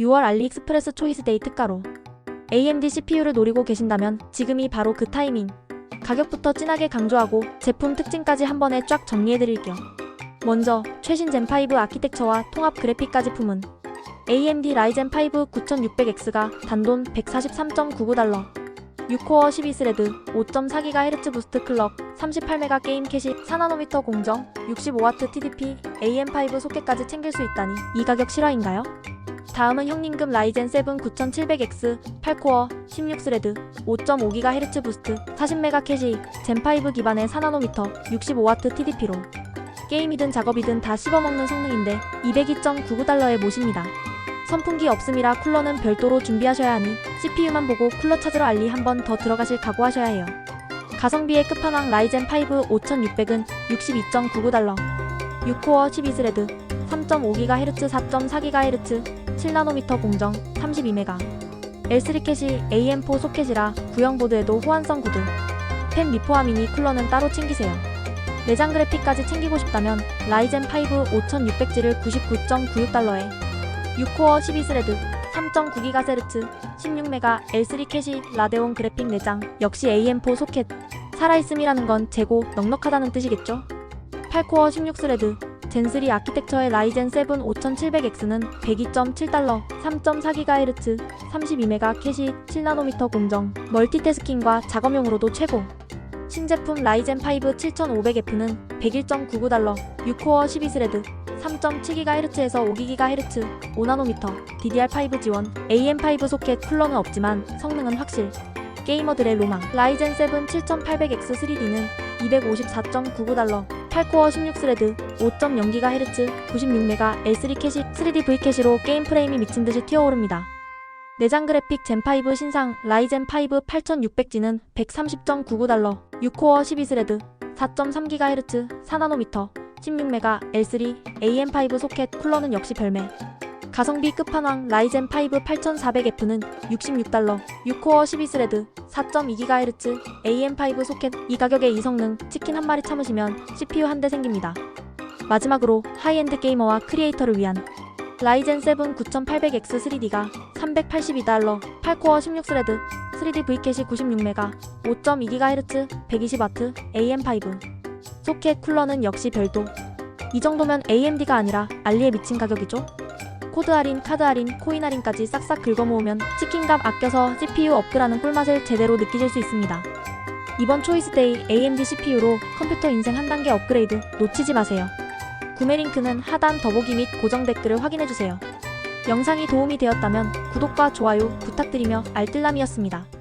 6월 알리익스프레스 초이스 데이 특가로 AMD CPU를 노리고 계신다면 지금이 바로 그 타이밍. 가격부터 진하게 강조하고 제품 특징까지 한 번에 쫙 정리해드릴게요. 먼저 최신 젠5 아키텍처와 통합 그래픽까지 품은 AMD 라이젠 5 9600X가 단돈 143.99달러 6코어 12스레드 5.4GHz 부스트 클럭 38메가 게임 캐시 4나노미터 공정 65W TDP AM5 소켓까지 챙길 수 있다니 이 가격 실화인가요? 다음은 형님급 라이젠 7 9700X 8코어 16스레드 5.5GHz 부스트 40메가 캐시 젠5 기반의 4나노미터 65W TDP로 게임이든 작업이든 다 씹어먹는 성능인데 202.99달러에 모십니다. 선풍기 없음이라 쿨러는 별도로 준비하셔야 하니 CPU만 보고 쿨러 찾으러 알리 한 번 더 들어가실 각오하셔야 해요. 가성비의 끝판왕 라이젠 5 5600은 62.99달러 6코어 12스레드 3.5GHz 4.4GHz 7나노미터 공정 32메가 L3 캐시 AM4 소켓이라 구형 보드에도 호환성 구드 펜 미포화 미니 쿨러는 따로 챙기세요. 내장 그래픽까지 챙기고 싶다면 라이젠 5 5600G를 99.96달러에 6코어 12스레드 3.9GHz 16메가 L3 캐시 라데온 그래픽 내장 역시 AM4 소켓 살아있음이라는 건 재고 넉넉하다는 뜻이겠죠? 8코어 16스레드 젠3 아키텍처의 라이젠 7 5700X는 102.7달러 3.4GHz 32메가 캐시 7나노미터 공정 멀티태스킹과 작업용으로도 최고. 신제품 라이젠 5 7500F는 101.99달러 6코어 12스레드 3.7GHz에서 5GHz 5나노미터 DDR5 지원 AM5 소켓 쿨러는 없지만 성능은 확실. 게이머들의 로망. 라이젠 7 7800X 3D는 254.99달러 8코어 16스레드 5.0GHz 96메가 L3 캐시 3D V 캐시로 게임 프레임이 미친 듯이 튀어오릅니다. 내장 그래픽 젠5 신상 라이젠 5 8600G는 130.99달러 6코어 12스레드 4.3GHz 4나노미터 16메가 L3 AM5 소켓 쿨러는 역시 별매 가성비 끝판왕 라이젠 5 8400F는 66달러 6코어 12스레드 4.2GHz AM5 소켓 이 가격에 이 성능 치킨 한 마리 참으시면 CPU 한 대 생깁니다. 마지막으로 하이엔드 게이머와 크리에이터를 위한 라이젠 7 9800X 3D가 382달러 8코어 16스레드 3D V캐시 96메가 5.2GHz 120W AM5 소켓 쿨러는 역시 별도. 이 정도면 AMD가 아니라 알리에 미친 가격이죠 코드 할인, 카드 할인, 코인 할인까지 싹싹 긁어모으면 치킨값 아껴서 CPU 업그라는 꿀맛을 제대로 느끼실 수 있습니다. 이번 초이스데이 AMD CPU로 컴퓨터 인생 한 단계 업그레이드 놓치지 마세요. 구매 링크는 하단 더보기 및 고정 댓글을 확인해주세요. 영상이 도움이 되었다면 구독과 좋아요 부탁드리며 알뜰남이었습니다.